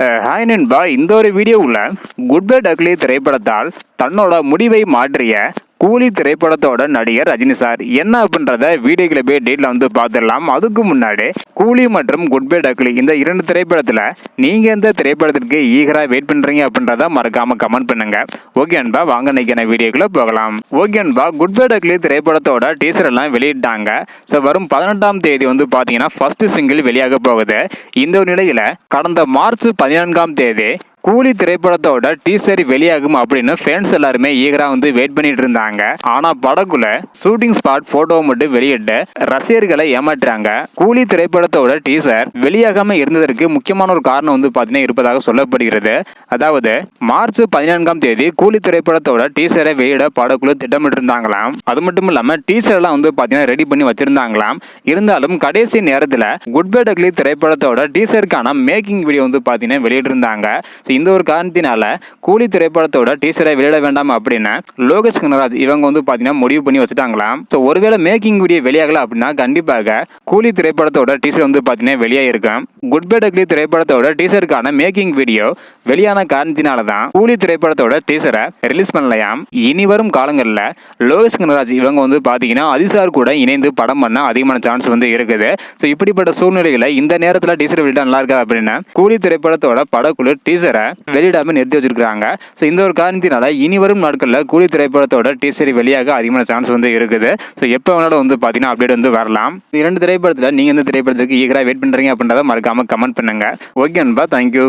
Hi நண்பா. இந்த ஒரு வீடியோவில் குட் பை டக்லி திரைப்படத்தால் தன்னோட முடிவை மாற்றிய கூலி திரைப்படத்தோட நடிகர் ரஜினி சார். என்ன அப்படின்றத வீடியோக்குள்ள போய் டேட்ல வந்து பார்த்துடலாம். அதுக்கு முன்னாடி கூலி மற்றும் குட் பை டக்லி இந்த இரண்டு திரைப்படத்தில் நீங்கள் எந்த திரைப்படத்திற்கு ஈகராக வெயிட் பண்ணுறீங்க அப்படின்றத மறக்காம கமெண்ட் பண்ணுங்க. ஓகே அன்பா வாங்க நிற்கிற வீடியோக்குள்ள போகலாம். ஓகே அன்பா குட் பை டக்லி திரைப்படத்தோட டீசர் எல்லாம் வெளியிட்டாங்க. ஸோ வரும் பதினெட்டாம் தேதி வந்து பார்த்தீங்கன்னா ஃபர்ஸ்ட் சிங்கிள் வெளியாக போகுது. இந்த நிலையில் கடந்த மார்ச் பதினான்காம் தேதி கூலி திரைப்படத்தோட டீசர் வெளியாகும் அப்படின்னு ஃபேன்ஸ் எல்லாருமே ஈகரா வந்து வெயிட் பண்ணிட்டு இருந்தாங்க. ஆனா படக்குள்ள ஷூட்டிங் ஸ்பாட் போட்டோவை மட்டும் வெளியிட்டு ரசிகர்களை ஏமாற்றுறாங்க கூலி திரைப்படத்தோட டீசர் வெளியாகாம இருந்ததற்கு முக்கியமான ஒரு காரணம் வந்து பாத்தீங்கன்னா இருப்பதாக சொல்லப்படுகிறது. அதாவது மார்ச் பதினான்காம் தேதி கூலி திரைப்படத்தோட டீசரை வெளியிட படக்குழு திட்டமிட்டு இருந்தாங்களாம் அது மட்டும் இல்லாம டீசர் எல்லாம் வந்து பாத்தீங்கன்னா ரெடி பண்ணி வச்சிருந்தாங்களாம். இருந்தாலும் கடைசி நேரத்துல குட் பை டக்லி திரைப்படத்தோட டீசருக்கான மேக்கிங் வீடியோ வந்து பாத்தீங்கன்னா வெளியிட்டிருந்தாங்க. ஸோ இந்த ஒரு காரணத்தினால கூலி திரைப்படத்தோட டீசரை வெளியிட வேண்டாம் அப்படின்னு லோகேஷ் கனராஜ் இவங்க வந்து பார்த்தீங்கன்னா முடிவு பண்ணி வச்சுட்டாங்களாம். ஸோ ஒருவேளை மேக்கிங் வீடியோ வெளியாகல அப்படின்னா கண்டிப்பாக கூலி திரைப்படத்தோட டீசர் வந்து பார்த்தீங்கன்னா வெளியாகிருக்கும் குட் பை டக்லி திரைப்படத்தோட டீசருக்கான மேக்கிங் வீடியோ வெளியான காரணத்தினால தான் கூலி திரைப்படத்தோட டீசரை ரிலீஸ் பண்ணலையாம். இனி வரும் காலங்களில் லோகேஷ் கனராஜ் இவங்க வந்து பார்த்தீங்கன்னா அதிசார் கூட இணைந்து படம் பண்ண அதிகமான சான்ஸ் வந்து இருக்குது. ஸோ இப்படிப்பட்ட சூழ்நிலையில் இந்த நேரத்தில் டீசர் வெளியிட நல்லா இருக்கா அப்படின்னு கூலி திரைப்படத்தோட படக்குழு டீசரை வெளியிடாம நிறுத்தி வச்சிருக்காங்க ஸோ இந்த ஒரு காரணத்தினால இனி வரும் நாட்களில் கூலி திரைப்படத்தோட டீசர் வெளியாக அதிகமான சான்ஸ் வந்து இருக்குது. ஸோ எப்போ வேணாலும் வந்து பார்த்தீங்கன்னா அப்டேட் வந்து வரலாம். இரண்டு திரைப்படத்தில் நீங்கள் இந்த திரைப்படத்துக்கு ஈகராக வெயிட் பண்ணுறீங்க அப்படின்றத மறக்காமல் கமெண்ட் பண்ணுங்க. ஓகே அன்பா தேங்க்யூ